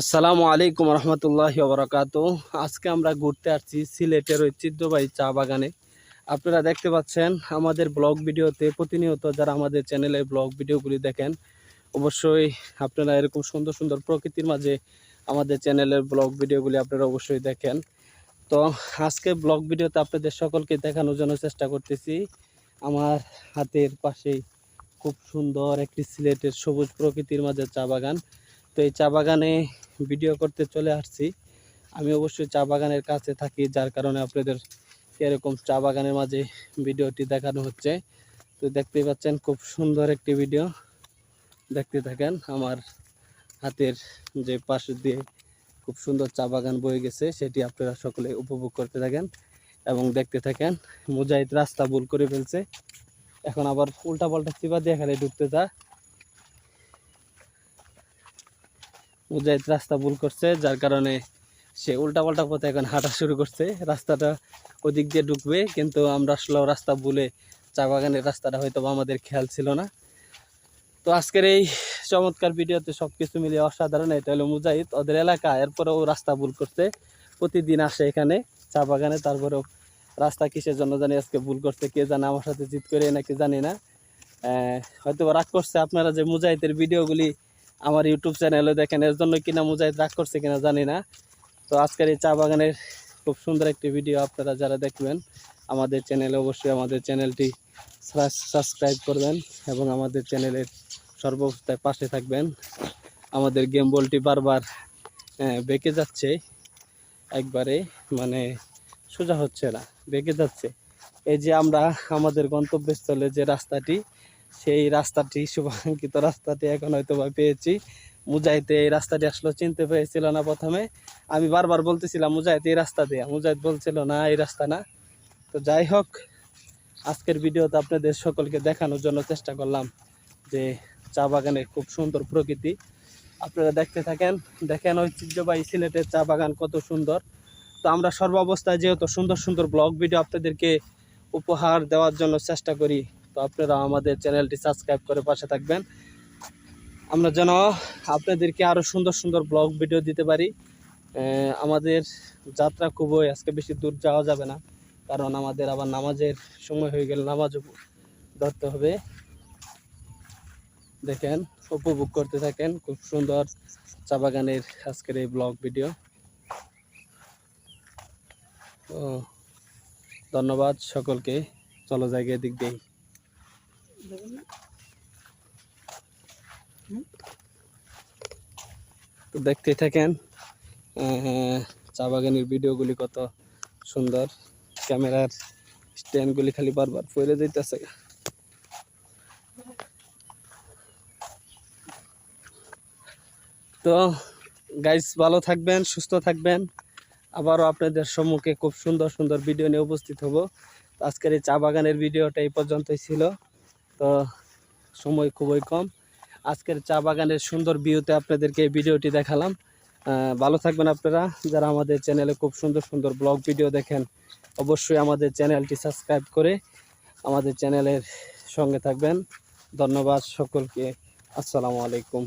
আসসালামু আলাইকুম রহমতুল্লাহ বরকাত আজকে আমরা ঘুরতে আসছি সিলেটের ঐতিহ্যবাহী চা বাগানে। আপনারা দেখতে পাচ্ছেন আমাদের ব্লগ ভিডিওতে প্রতিনিয়ত যারা আমাদের চ্যানেলে ব্লগ ভিডিওগুলি দেখেন, অবশ্যই আপনারা এরকম সুন্দর সুন্দর প্রকৃতির মাঝে আমাদের চ্যানেলের ব্লগ ভিডিওগুলি আপনারা অবশ্যই দেখেন। তো আজকে ব্লগ ভিডিওতে আপনাদের সকলকে দেখানোর জন্য চেষ্টা করতেছি। আমার হাতের পাশেই খুব সুন্দর একটি সিলেটের সবুজ প্রকৃতির মাঝে চা বাগান। তো এই চা বাগানে ভিডিও করতে চলে আসছি। আমি অবশ্যই চা বাগানের কাছে থাকি, যার কারণে আপনাদের এরকম চা বাগানের মাঝে ভিডিওটি দেখানো হচ্ছে। তো দেখতেই পাচ্ছেন, খুব সুন্দর একটি ভিডিও। দেখতে থাকেন, আমার হাতের যে পাশ দিয়ে খুব সুন্দর চা বাগান বয়ে গেছে, সেটি আপনারা সকলে উপভোগ করতে থাকেন এবং দেখতে থাকেন। মুজাহিদ রাস্তা ভুল করে ফেলছে। এখন আবার উল্টা পাল্টা চিপা দিয়ে খালি ঢুকতে যা। মুজাহিদ রাস্তা ভুল করছে, যার কারণে সে উল্টাপাল্টা পথে এখন হাঁটা শুরু করছে। রাস্তাটা ওদিক দিয়ে ঢুকবে, কিন্তু আমরা আসলেও রাস্তা ভুলে চা বাগানের রাস্তাটা হয়তো আমাদের খেয়াল ছিল না। তো আজকের এই চমৎকার ভিডিওতে সব কিছু মিলিয়ে অসাধারণ, এটা হলো মুজাহিদ। ওদের এলাকা, এরপরেও রাস্তা ভুল করছে। প্রতিদিন আসে এখানে চা বাগানে, তারপরেও রাস্তা কিসের জন্য জানি আজকে ভুল করছে, কে জানে আমার সাথে জিত করে, নাকি জানি না। হয়তো রাগ করছে আপনারা যে মুজাহিদের ভিডিওগুলি আমার ইউটিউব চ্যানেলে দেখেন, এর জন্য কিনা মুজাহিদ রাগ করছে কিনা জানি না। তো আজকের এই চা বাগানের খুব সুন্দর একটি ভিডিও আপনারা যারা দেখবেন, আমাদের চ্যানেলে অবশ্যই আমাদের চ্যানেলটি সাবস্ক্রাইব করবেন এবং আমাদের চ্যানেলের সর্বস্থায় পাশে থাকবেন। আমাদের গেম বলটি বারবার বেঁকে যাচ্ছে। একবারে মানে সোজা হচ্ছে না, বেঁকে যাচ্ছে। এই যে আমরা, আমাদের গন্তব্যস্থলে যে রাস্তাটি সেই রাস্তাটি শুভাঙ্কিত রাস্তাটি এখন হয়তো বা পেয়েছি। মুজাহিদ এই রাস্তাটি আসলে চিনতে পেরেছিল না প্রথমে। আমি বারবার বলতেছিলাম, মুজাহিদ, এই রাস্তা দিয়ে। মুজাহিদ বলছিল, না, এই রাস্তা না। তো যাই হোক, আজকের ভিডিওতে আপনাদের সকলকে দেখানোর জন্য চেষ্টা করলাম যে চা বাগানের খুব সুন্দর প্রকৃতি। আপনারা দেখতে থাকেন, দেখেন ঐতিহ্যবাহী সিলেটের চা বাগান কত সুন্দর। তো আমরা সর্বাবস্থায় যেহেতু সুন্দর সুন্দর ব্লগ ভিডিও আপনাদেরকে উপহার দেওয়ার জন্য চেষ্টা করি তো আপনারা আমাদের চ্যানেলটি সাবস্ক্রাইব করে পাশে থাকবেন। আমরা যেন আপনাদেরকে আরও সুন্দর সুন্দর ব্লগ ভিডিও দিতে পারি। আমাদের যাত্রা খুবই আজকে বেশি দূর যাওয়া যাবে না, কারণ আমাদের আবার নামাজের সময় হয়ে গেলে নামাজও ধরতে হবে। দেখেন, উপভোগ করতে থাকেন, খুব সুন্দর চা বাগানের আজকের এই ব্লগ ভিডিও। ধন্যবাদ সকলকে। চলো জায়গায় দিক দিয়েই। তো দেখতেই থাকেন চা বাগানের ভিডিওগুলি কত সুন্দর। ক্যামেরার স্ট্যান্ডগুলি খালি বারবার পড়ে যাইতেছে। তো গাইস ভালো থাকবেন, সুস্থ থাকবেন। আবারও আপনাদের সম্মুখে খুব সুন্দর সুন্দর ভিডিও নিয়ে উপস্থিত হব। আজকের এই চা বাগানের ভিডিওটা এই পর্যন্তই ছিল। তো সময় খুবই কম। আজকের চা বাগানের সুন্দর ভিউতে আপনাদেরকে এই ভিডিওটি দেখালাম। ভালো থাকবেন আপনারা। যারা আমাদের চ্যানেলে খুব সুন্দর সুন্দর ব্লগ ভিডিও দেখেন, অবশ্যই আমাদের চ্যানেলটি সাবস্ক্রাইব করে আমাদের চ্যানেলের সঙ্গে থাকবেন। ধন্যবাদ সকলকে। আসসালামু আলাইকুম।